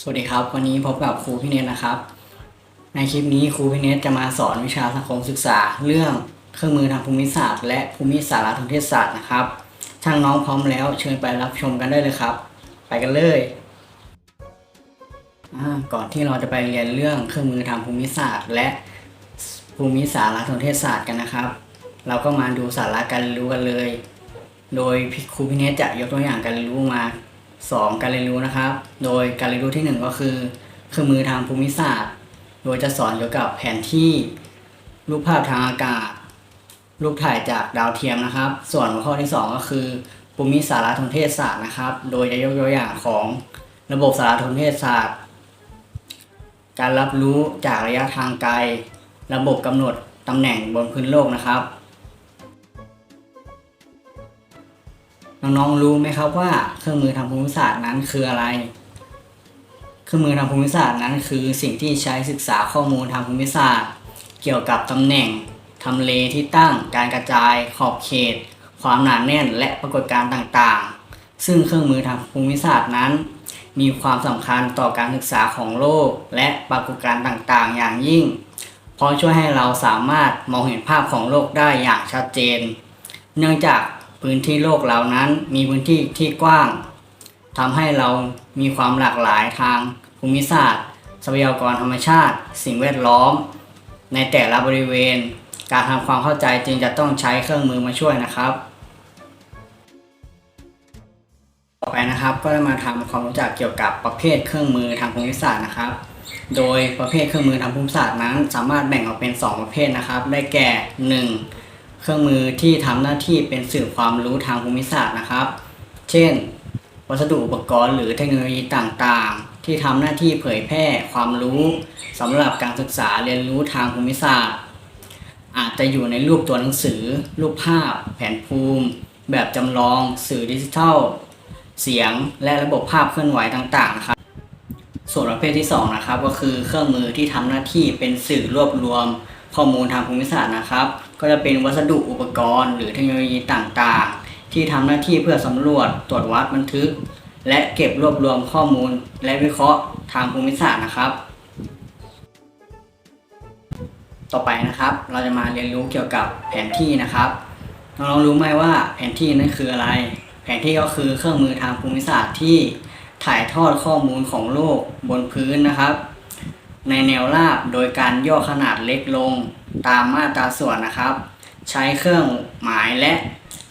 สวัสดีครับ วันนี้พบกับครูพี่เนตนะครับ ในคลิปนี้ครูพี่เนตจะมาสอนวิชาสังคมศึกษา เรื่องเครื่องมือทางภูมิศาสตร์ และภูมิสารสนเทศศาสตร์นะครับช่างน้องพร้อมแล้วเชิญไปรับชมกันได้เลยครับ ไปกันเลยก่อนที่เราจะไปเรียนเรื่องเครื่องมือทางภูมิศาสตร์ และภูมิสารสนเทศศาสตร์กันนะครับ เราก็มาดูสาระการเรียนรู้กันเลย โดยครูพีเนตจะยกตัวอย่างการเรียนรู้มา สองการเรียนรู้นะครับ โดยการเรียนรู้ที่หนึ่งก็คือเครื่องมือทางภูมิศาสตร์ โดยจะสอนเกี่ยวกับแผนที่ รูปภาพทางอากาศ รูปถ่ายจากดาวเทียมนะครับ ส่วนหัวข้อที่สองก็คือภูมิสารสนเทศศาสตร์นะครับ โดยจะยกตัวอย่างของระบบสารสนเทศศาสตร์ การรับรู้จากระยะทางไกล ระบบกำหนดตำแหน่งบนพื้นโลกนะครับ น้องๆรู้ไหมครับว่าเครื่องมือทางภูมิศาสตร์นั้นคืออะไร เครื่องมือทางภูมิศาสตร์นั้นคือสิ่งที่ใช้ศึกษาข้อมูลทางภูมิศาสตร์ เกี่ยวกับตำแหน่งทำเลที่ตั้ง การกระจาย ขอบเขต ความหนาแน่นและปรากฏการณ์ต่างๆ ซึ่งเครื่องมือทางภูมิศาสตร์นั้น มีความสำคัญต่อการศึกษาของโลก และปรากฏการณ์ต่างๆ อย่างยิ่ง เพราะช่วยให้เราสามารถมองเห็นภาพของโลกได้อย่างชัดเจน เนื่องจาก พื้นที่โลกเหล่านั้นมีพื้นที่ที่กว้างทำให้เรามีความหลากหลายทางภูมิศาสตร์ ทรัพยากรธรรมชาติ สิ่งแวดล้อม ในแต่ละบริเวณ การทำความเข้าใจจึงจะต้องใช้เครื่องมือมาช่วยนะครับ ต่อไปนะครับก็จะมาทำความรู้จักเกี่ยวกับประเภทเครื่องมือทางภูมิศาสตร์นะครับ โดยประเภทเครื่องมือทางภูมิศาสตร์นั้น สามารถแบ่งออกเป็น 2 ประเภทนะครับ ได้แก่ 1. เครื่องมือที่ทำหน้าที่เป็นสื่อความรู้ทางภูมิศาสตร์นะครับ เช่น วัสดุอุปกรณ์หรือเทคโนโลยีต่างๆ ที่ทำหน้าที่เผยแพร่ความรู้สำหรับการศึกษาเรียนรู้ทางภูมิศาสตร์ อาจจะอยู่ในรูปตัวหนังสือ รูปภาพ แผนภูมิ แบบจำลองสื่อดิจิทัล เสียงและระบบภาพเคลื่อนไหวต่างๆนะครับส่วนประเภทที่2นะครับก็คือเครื่องมือที่ทำหน้าที่เป็นสื่อรวบรวมข้อมูลทางภูมิศาสตร์นะครับ ก็จะเป็นวัสดุอุปกรณ์ หรือเทคโนโลยีต่างๆ ที่ทำหน้าที่เพื่อสำรวจตรวจวัดบันทึก และเก็บรวบรวมข้อมูล และวิเคราะห์ทางภูมิศาสตร์นะครับ ต่อไปนะครับ เราจะมาเรียนรู้เกี่ยวกับแผนที่นะครับน้องๆรู้ไหมว่าแผนที่นั้นคืออะไร แผนที่ก็คือเครื่องมือทางภูมิศาสตร์ที่ถ่ายทอดข้อมูลของโลกบนพื้นนะครับ ในแนวราบโดยการย่อขนาดเล็กลงตามมาตราส่วนนะครับ ใช้เครื่องหมายและ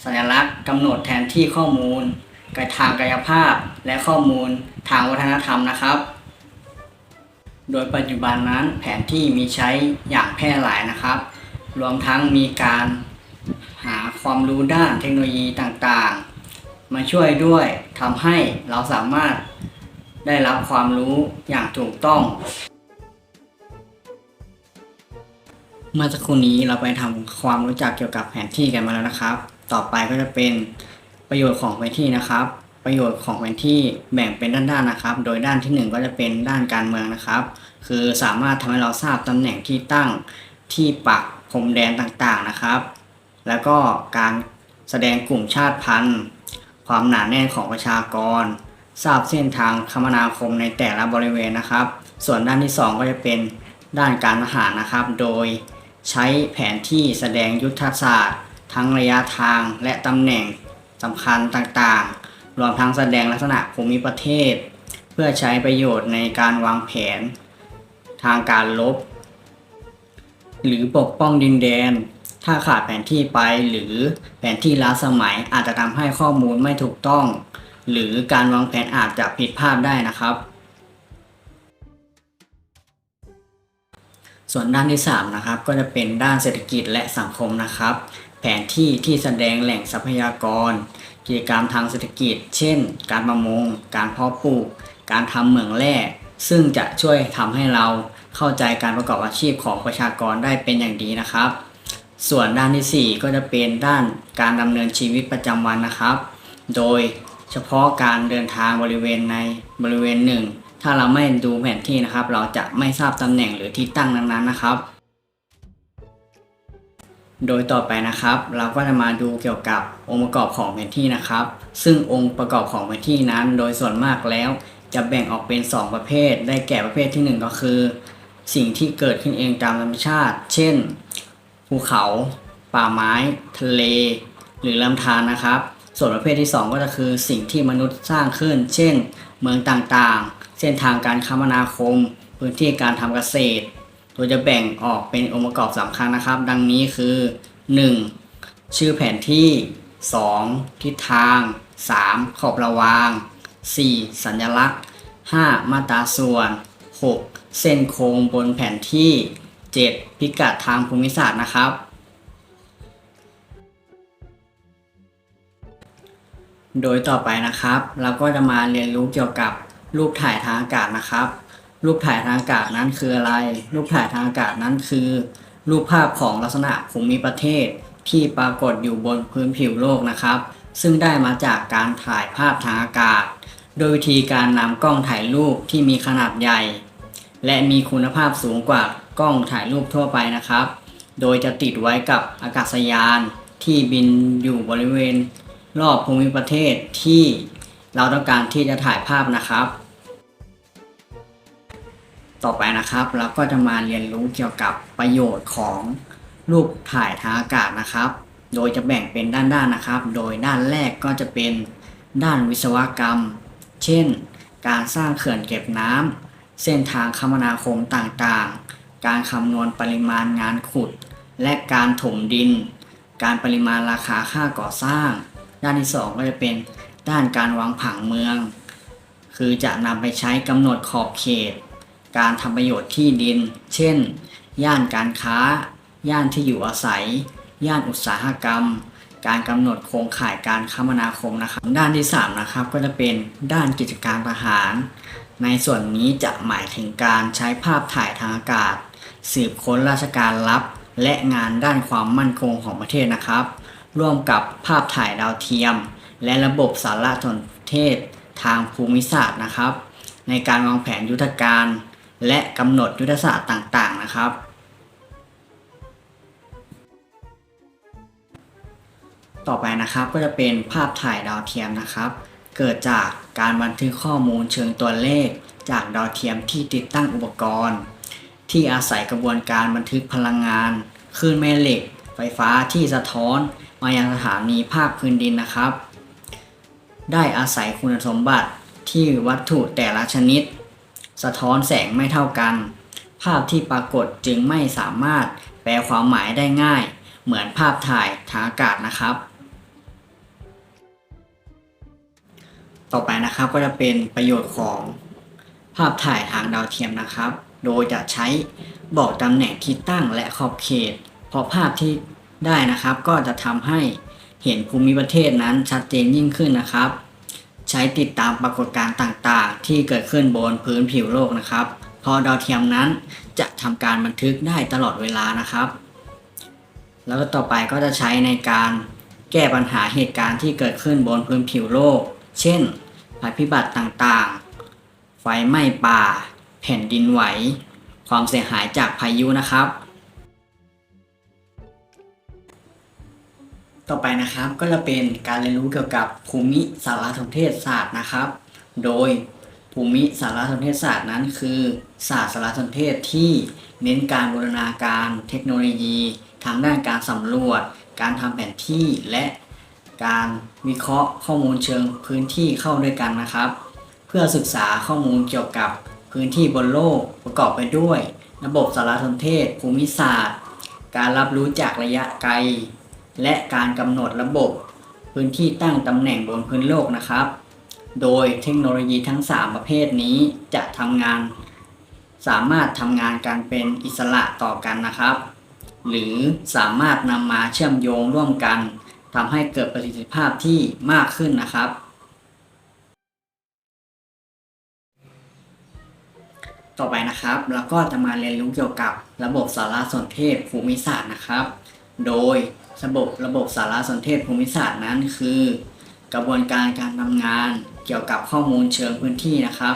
สัญลักษณ์กำหนดแทนที่ข้อมูลกทางกายภาพและข้อมูลทางวัฒนธรรมนะครับ โดยปัจจุบันนั้นแผนที่มีใช้อย่างแพร่หลายนะครับ รวมทั้งมีการหาความรู้ด้านเทคโนโลยีต่างๆ มาช่วยด้วยทำให้เราสามารถได้รับความรู้อย่างถูกต้อง เมื่อสักครู่นี้เราไปทำความรู้จักเกี่ยวกับแผนที่กันมาแล้วนะครับ ต่อไปก็จะเป็นประโยชน์ของแผนที่นะครับ ประโยชน์ของแผนที่แบ่งเป็นด้านๆนะครับ โดยด้านที่หนึ่งก็จะเป็นด้านการเมืองนะครับ คือสามารถทำให้เราทราบตำแหน่งที่ตั้งที่ปักพรมแดนต่างๆนะครับ แล้วก็การแสดงกลุ่มชาติพันธุ์ ความหนาแน่นของประชากร ทราบเส้นทางคมนาคมในแต่ละบริเวณนะครับ ส่วนด้านที่ 2 ก็จะเป็นด้านการทหารนะครับ โดย ใช้แผนที่แสดงยุทธศาสตร์ ทั้งระยะทางและตำแหน่งสำคัญต่างๆ รวมทั้งแสดงลักษณะภูมิประเทศ เพื่อใช้ประโยชน์ในการวางแผน ทางการลบ หรือปกป้องดินแดน ถ้าขาดแผนที่ไปหรือแผนที่ล้าสมัยอาจจะทำให้ข้อมูลไม่ถูกต้อง หรือการวางแผนอาจจะผิดพลาดได้นะครับ ส่วนด้านที่3นะครับก็จะเป็นด้านเศรษฐกิจและสังคมนะครับ แผนที่ที่แสดงแหล่งทรัพยากร กิจกรรมทางเศรษฐกิจ เช่น การประมง การเพาะปลูก การทำเหมืองแร่ซึ่งจะช่วยทำให้เราเข้าใจการประกอบอาชีพของประชากรได้เป็นอย่างดีนะครับ ส่วนด้านทีสี่4 ก็จะเป็นด้านการดำเนินชีวิตประจำวันนะครับ โดยเฉพาะการเดินทางบริเวณในบริเวณหนึ่ง ถ้าเราไม่ดูแผนที่นะครับ เราจะไม่ทราบตำแหน่งหรือที่ตั้งนั้นๆนะครับ โดยต่อไปนะครับ เราก็จะมาดูเกี่ยวกับองค์ประกอบของแผนที่นะครับ ซึ่งองค์ประกอบของแผนที่นั้น โดยส่วนมากแล้ว จะแบ่งออกเป็น 2 ประเภท ได้แก่ประเภทที่ 1 ก็คือ สิ่งที่เกิดขึ้นเองตามธรรมชาติ เช่น ภูเขา ป่าไม้ ทะเล หรือลำธารนะครับ ส่วนประเภทที่ 2 ก็จะคือสิ่งที่มนุษย์สร้างขึ้น เช่น เมืองต่างๆ เส้นทางการคมนาคม พื้นที่การทำเกษตร โดยจะแบ่งออกเป็นองค์ประกอบสำคัญนะครับ ดังนี้คือ 1. ชื่อแผนที่ 2. ทิศทาง 3. ขอบระวาง 4. สัญลักษณ์ 5. มาตราส่วน 6. เส้นโค้งบนแผนที่ 7. พิกัดทางภูมิศาสตร์นะครับ โดยต่อไปนะครับ เราก็จะมาเรียนรู้เกี่ยวกับรูปถ่ายทางอากาศนะครับ รูปถ่ายทางอากาศนั้นคืออะไร รูปถ่ายทางอากาศนั้นคือ รูปภาพของลักษณะภูมิประเทศ ที่ปรากฏอยู่บนพื้นผิวโลกนะครับ ซึ่งได้มาจากการถ่ายภาพทางอากาศ โดยวิธีการนำกล้องถ่ายรูปที่มีขนาดใหญ่ และมีคุณภาพสูงกว่ากล้องถ่ายรูปทั่วไปนะครับ โดยจะติดไว้กับอากาศยานที่บินอยู่บริเวณ รอบภูมิประเทศที่เราต้องการที่จะถ่ายภาพนะครับ ต่อไปนะครับเราก็จะมาเรียนรู้เกี่ยวกับประโยชน์ของรูปถ่ายทางอากาศนะครับ โดยจะแบ่งเป็นด้านๆนนะครับ โดยด้านแรกก็จะเป็นด้านวิศวกรรม เช่น การสร้างเขื่อนเก็บน้ำเส้นทางคมนาคมต่างๆ การคำนวณปริมาณงานขุด และการถมดิน การปริมาณราคาค่าก่อสร้าง ด้านที่ 2 ก็จะเป็นด้านการวางผังเมือง คือจะนำไปใช้กำหนดขอบเขต การทำประโยชน์ที่ดิน เช่น ย่านการค้า ย่านที่อยู่อาศัย ย่านอุตสาหกรรม การกำหนดโครงข่ายการคมนาคมนะครับ ด้านที่ 3 นะครับก็จะเป็นด้านกิจการทหาร ในส่วนนี้จะหมายถึงการใช้ภาพถ่ายทางอากาศ สืบค้นราชการลับ และงานด้านความมั่นคงของประเทศนะครับ ร่วมกับภาพถ่ายดาวเทียม และระบบสารสนเทศทางภูมิศาสตร์นะครับ ในการวางแผนยุทธการ และกำหนดยุทธศาสตร์ต่างๆนะครับ ต่อไปนะครับก็จะเป็นภาพถ่ายดาวเทียมนะครับ เกิดจากการบันทึกข้อมูลเชิงตัวเลข จากดาวเทียมที่ติดตั้งอุปกรณ์ ที่อาศัยกระบวนการบันทึกพลังงานคลื่นแม่เหล็ก ไฟฟ้าที่สะท้อน มายังสถานีภาคพื้นดินนะครับ ได้อาศัยคุณสมบัติที่วัตถุแต่ละชนิด สะท้อนแสงไม่เท่ากัน ภาพที่ปรากฏจึงไม่สามารถแปลความหมายได้ง่าย เหมือนภาพถ่ายทางอากาศนะครับ ต่อไปนะครับก็จะเป็นประโยชน์ของภาพถ่ายทางดาวเทียมนะครับ โดยจะใช้บอกตำแหน่งที่ตั้งและขอบเขต เพราะภาพที่ ได้นะครับ ก็จะทำให้เห็นภูมิประเทศนั้นชัดเจนยิ่งขึ้นนะครับ ใช้ติดตามปรากฏการณ์ต่างๆ ที่เกิดขึ้นบนพื้นผิวโลกนะครับพอดาวเทียมนั้นจะทำการบันทึกได้ตลอดเวลานะครับ แล้วก็ต่อไปก็จะใช้ในการแก้ปัญหาเหตุการณ์ที่เกิดขึ้นบนพื้นผิวโลก เช่นภัยพิบัติต่างๆ ไฟไหม้ป่า แผ่นดินไหว ความเสียหายจากพายุนะครับ ต่อไปนะครับก็จะเป็นการเรียนรู้เกี่ยวกับภูมิสารสนเทศศาสตร์นะครับ โดยภูมิสารสนเทศศาสตร์นั้นคือศาสตร์สารสนเทศที่เน้นการบูรณาการเทคโนโลยี ทางด้านการสำรวจ การทำแผนที่และการวิเคราะห์ข้อมูลเชิงพื้นที่เข้าด้วยกันนะครับ เพื่อศึกษาข้อมูลเกี่ยวกับพื้นที่บนโลกประกอบไปด้วย ระบบสารสนเทศ ภูมิศาสตร์ การรับรู้จากระยะไกล และการกำหนดระบบพื้นที่ตั้งตำแหน่งบนพื้นโลกนะครับ โดยเทคโนโลยีทั้ง 3 ประเภทนี้จะทำงาน สามารถทำงานกันเป็นอิสระต่อกันนะครับ หรือสามารถนำมาเชื่อมโยงร่วมกันทำให้เกิดประสิทธิภาพที่มากขึ้นนะครับ ต่อไปนะครับเราก็จะมาเรียนรู้เกี่ยวกับระบบสารสนเทศภูมิศาสตร์นะครับ โดย ระบบระบบสารสนเทศภูมิศาสตร์นั้นคือ กระบวนการการทำงานเกี่ยวกับข้อมูลเชิงพื้นที่นะครับ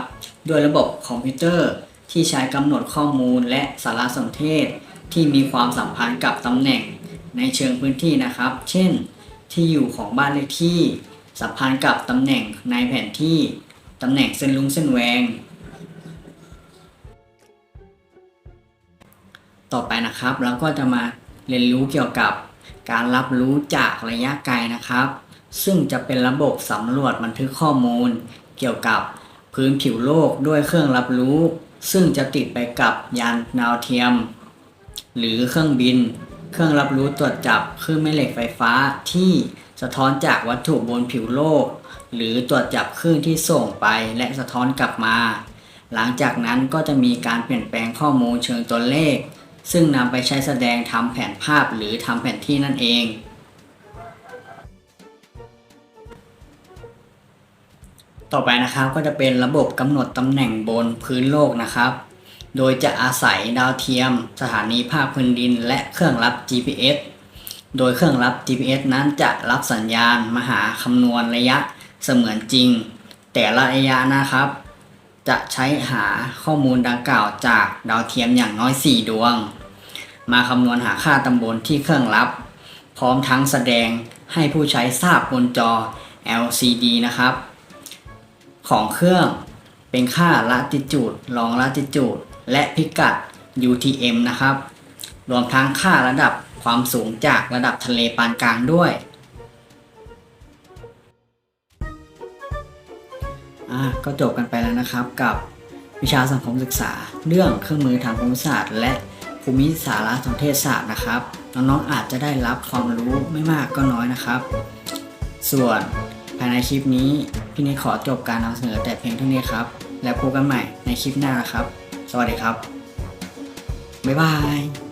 ด้วยระบบคอมพิวเตอร์ที่ใช้กำหนดข้อมูลและสารสนเทศที่มีความสัมพันธ์กับตำแหน่งในเชิงพื้นที่นะครับ เช่น ที่อยู่ของบ้านเลขที่ สัมพันธ์กับตำแหน่งในแผนที่ตำแหน่งเส้นลุงเส้นแหวง ต่อไปนะครับเราก็จะมาเรียนรู้เกี่ยวกับ การรับรู้จากระยะไกลนะครับ ซึ่งจะเป็นระบบสำรวจบันทึกข้อมูล เกี่ยวกับพื้นผิวโลกด้วยเครื่องรับรู้ ซึ่งจะติดไปกับยานดาวเทียม หรือเครื่องบิน เครื่องรับรู้ตรวจจับคลื่นแม่เหล็กไฟฟ้าที่สะท้อนจากวัตถุบนผิวโลก หรือตรวจจับคลื่นที่ส่งไปและสะท้อนกลับมา หลังจากนั้นก็จะมีการเปลี่ยนแปลงข้อมูลเชิงตัวเลข ซึ่งนำไปใช้แสดงทำแผนภาพหรือทำแผนที่นั่นเอง ต่อไปนะครับก็จะเป็นระบบกำหนดตำแหน่งบนพื้นโลกนะครับ โดยจะอาศัยดาวเทียม สถานีภาคพื้นดิน และเครื่องรับ GPS โดยเครื่องรับ GPS นั้นจะรับสัญญาณมาหาคำนวณระยะเสมือนจริง แต่ละระยะนะครับ จะใช้หาข้อมูลดังกล่าวจากดาวเทียมอย่างน้อย 4 ดวง มาคำนวณหาค่าตำบลที่เครื่องรับ พร้อมทั้งแสดงให้ผู้ใช้ทราบบนจอ LCD นะครับ ของเครื่องเป็นค่าละติจูดรองละติจูดและพิกัด UTM นะครับ รวมทั้งค่าระดับความสูงจากระดับทะเลปานกลางด้วย ก็จบกันไปแล้วนะครับกับวิชาสังคมศึกษา เรื่องเครื่องมือทางภูมิศาสตร์ และภูมิสารสนเทศศาสตร์นะครับน้องๆอาจจะได้รับความรู้ไม่มากก็น้อยนะครับ ส่วนภายในคลิปนี้พี่นิขอจบการนำเสนอแต่เพียงเท่านี้ครับ แล้วพบกันใหม่ในคลิปหน้านะครับ สวัสดีครับ บ๊ายบาย